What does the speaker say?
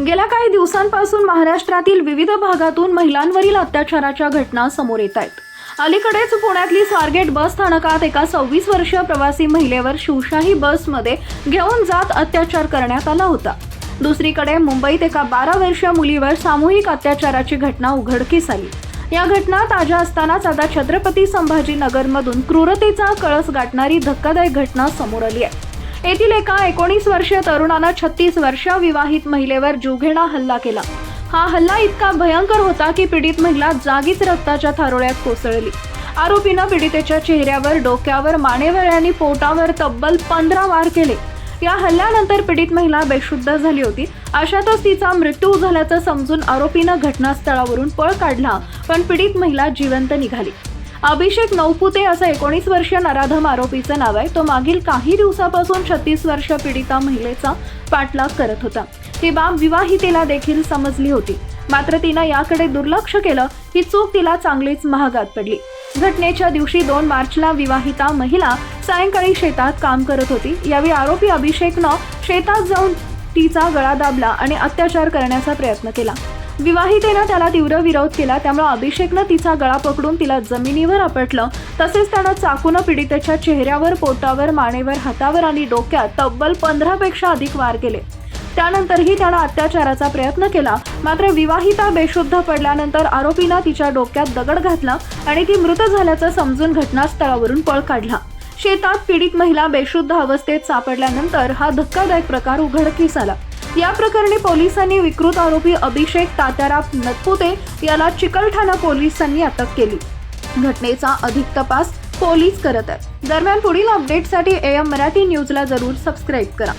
गेल्या काही दिवसांपासून महाराष्ट्रातील विविध भागातून महिलांवरील अत्याचाराच्या घटना समोर येत आहेत. अलीकडेच पुण्यातली स्वारगेट बस स्थानकात एका सव्वीस वर्षीय प्रवासी महिलेवर शिवशाही बसमध्ये घेऊन जात अत्याचार करण्यात आला होता. दुसरीकडे मुंबईत एका बारा वर्षीय मुलीवर सामूहिक अत्याचाराची घटना उघडकीस आली. या घटना ताज्या असतानाच आता छत्रपती संभाजीनगरमधून क्रूरतेचा कळस गाठणारी धक्कादायक घटना समोर आली आहे. येथील एका एकोणीस वर्षीय तरुणानं छत्तीस वर्ष विवाहित महिलेवर जुघेणा हल्ला केला. हा हल्ला इतका भयंकर होता की पीडित महिला जागीच रक्ताच्या थारोळ्यात कोसळली. आरोपीनं पीडितेच्या चेहऱ्यावर डोक्यावर मानेवर आणि पोटावर तब्बल पंधरा वार केले. या हल्ल्यानंतर पीडित महिला बेशुद्ध झाली होती. अशातच तिचा मृत्यू झाल्याचं समजून आरोपीनं घटनास्थळावरून पळ काढला पण पीडित महिला जिवंत निघाली. अभिषेक नौपुते असं एकोणीस वर्षीय नराधम आरोपीचं नाव आहे. तो मागील काही दिवसापासून छत्तीस वर्ष पीडिता महिलेचा पाठलाग करत होता. ही बाब विवाहितेला देखील समजली होती. मात्र तिनं याकडे दुर्लक्ष केलं. ही चूक तिला चांगलीच महागात पडली. घटनेच्या दिवशी दोन मार्चला विवाहिता महिला सायंकाळी शेतात काम करत होती. यावेळी आरोपी अभिषेकनं शेतात जाऊन तिचा गळा दाबला आणि अत्याचार करण्याचा प्रयत्न केला. विवाहितेनं त्याला तीव्र विरोध केला त्यामुळे अभिषेकनं तिचा गळा पकडून तिला जमिनीवर आपटलं. तसेच त्यानं चाकूनं पीडितेच्या चेहऱ्यावर पोटावर मानेवर हातावर आणि डोक्यात तब्बल पंधरापेक्षा अधिक वार केले. त्यानंतरही त्यानं अत्याचाराचा प्रयत्न केला मात्र विवाहिता बेशुद्ध पडल्यानंतर आरोपीनं तिच्या डोक्यात दगड घातला आणि ती मृत झाल्याचं समजून घटनास्थळावरून पळ काढला. शेतात पीडित महिला बेशुद्ध अवस्थेत सापडल्यानंतर हा धक्कादायक प्रकार उघडकीस आला. या प्रकरणी पोलिसांनी विकृत आरोपी अभिषेक तात्याराव नतपुते याला चिकलठाणा पोलिसांनी अटक केली. घटनेचा अधिक तपास पोलीस करत आहेत. दरम्यान पुढील अपडेटसाठी एम मराठी न्यूजला जरूर सबस्क्राईब करा.